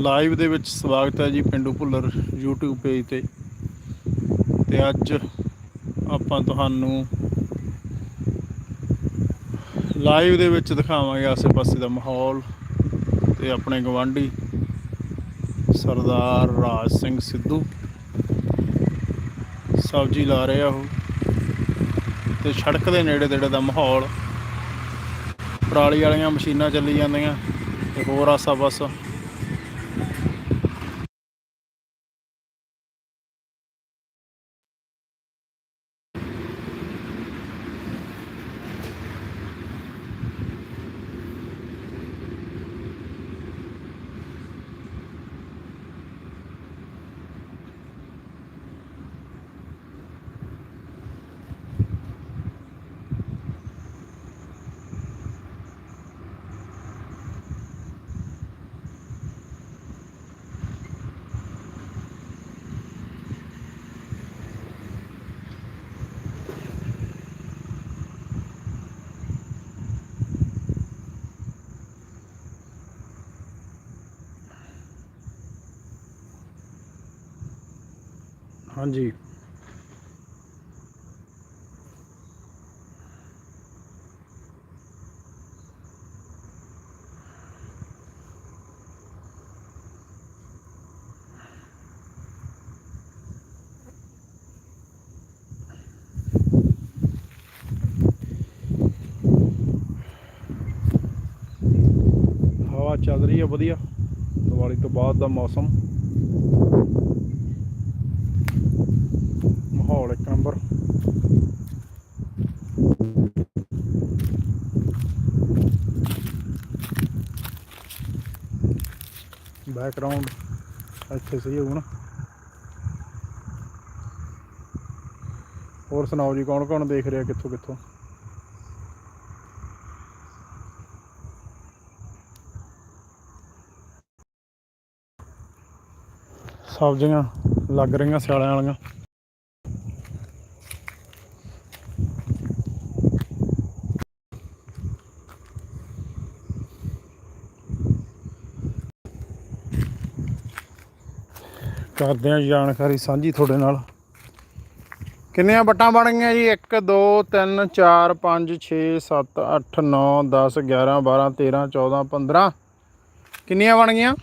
Live ਦੇ ਵਿੱਚ ਸਵਾਗਤ ਹੈ ਜੀ ਪਿੰਡੂ ਭੁੱਲਰ YouTube ਪੇਜ ਤੇ। ਤੇ ਅੱਜ ਆਪਾਂ ਤੁਹਾਨੂੰ ਲਾਈਵ ਦੇ ਵਿੱਚ ਦਿਖਾਵਾਂਗੇ ਆਸੇ-ਪਾਸੇ ਦਾ ਮਾਹੌਲ ਤੇ ਆਪਣੇ ਗਵਾਂਢੀ ਸਰਦਾਰ ਰਾਜ ਸਿੰਘ ਸਿੱਧੂ। ਸਬਜ਼ੀ ਲਾ ਰਹੇ ਉਹ। ਤੇ ਸੜਕ ਦੇ ਨੇੜੇ ਤੇੜੇ ਦਾ ਮਾਹੌਲ। ਪਰਾਲੀ ਵਾਲੀਆਂ ਮਸ਼ੀਨਾਂ ਚੱਲੀ ਜਾਂਦੀਆਂ। ਤੇ ਹੋਰ ਆਸਾ ਹਾਂਜੀ। ਹਵਾ ਚੱਲ ਰਹੀ ਹੈ ਵਧੀਆ। ਦੀਵਾਲੀ ਤੋਂ ਬਾਅਦ ਦਾ ਮੌਸਮ ਮਾਹੌਲ ਇੱਕ ਨੰਬਰ ਬੈਕਗ੍ਰਾਉਂਡ ਇੱਥੇ ਸਹੀ ਹੋਊ ਨਾ ਹੋਰ ਸੁਣਾਓ ਜੀ, ਕੌਣ ਕੌਣ ਦੇਖ ਰਿਹਾ ਕਿੱਥੋਂ ਕਿੱਥੋਂ? ਸਬਜ਼ੀਆਂ ਲੱਗ ਰਹੀਆਂ ਸਿਆਲਿਆਂ ਵਾਲੀਆਂ। ਕਰਦੇ ਹਾਂ ਜਾਣਕਾਰੀ ਸਾਂਝੀ ਤੁਹਾਡੇ ਨਾਲ। ਕਿੰਨੀਆਂ ਵੱਟਾਂ ਬਣ ਗਈਆਂ ਜੀ? 1 2 3 4 5 6 7 8 9 10 11 12 13 14 15 ਕਿੰਨੀਆਂ ਬਣ ਗਈਆਂ?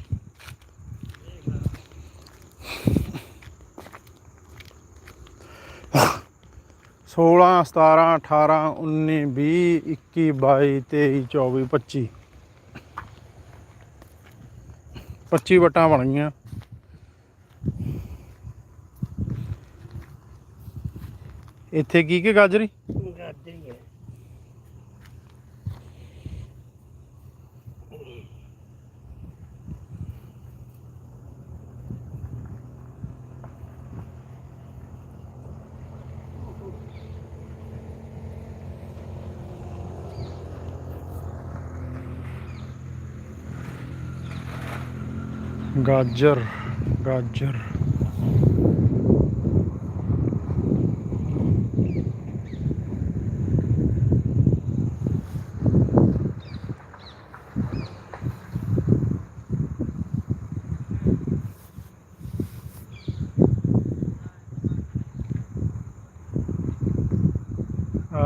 ਸੋਲਾਂ, ਸਤਾਰਾਂ, ਅਠਾਰਾਂ, ਉੱਨੀ, ਵੀਹ, ਇੱਕੀ, ਬਾਈ, ਤੇਈ, ਚੌਵੀ, ਪੱਚੀ। ਪੱਚੀ ਵਟਾਂ ਬਣ ਗਈਆਂ। ਇੱਥੇ ਕੀ ਕੀ ਗਾਜਰੀ? ਗਾਜਰੀ ਹੈ। ਗਾਜਰ ਗਾਜਰ।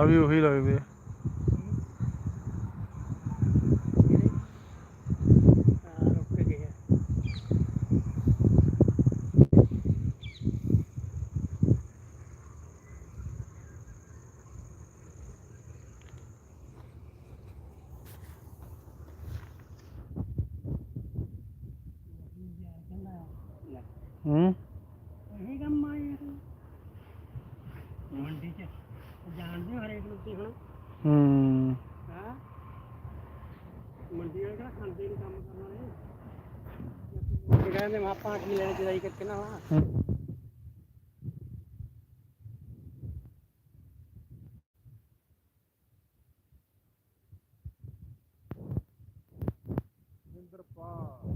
ਆ ਵੀ ਉਹੀ ਲੱਗਦੇ ਆ ਆ ਰੁਕ ਗਿਆ ਹੂੰ ਇਹ ਕੰਮ ਆ ਯਾਰ ਮੰਡੀ ਚ ਜਾਣਦੇ ਹੋ ਕੀ ਹੁਣ। ਹੂੰ। ਹਾਂ? ਮੰਡੀ ਵਾਲੇ ਕਿਹੜਾ ਖਾਂਦੇ ਨਹੀਂ ਕੰਮ ਕਰਨ ਵਾਲੇ ਉਹ ਕਹਿੰਦੇ ਮੈਂ ਆਪਾਂ ਕੀ ਲੈਣ ਚਲਾਈ ਕਰਕੇ ਨਾ ਵਾ। ਇੰਦਰਪਾਲ।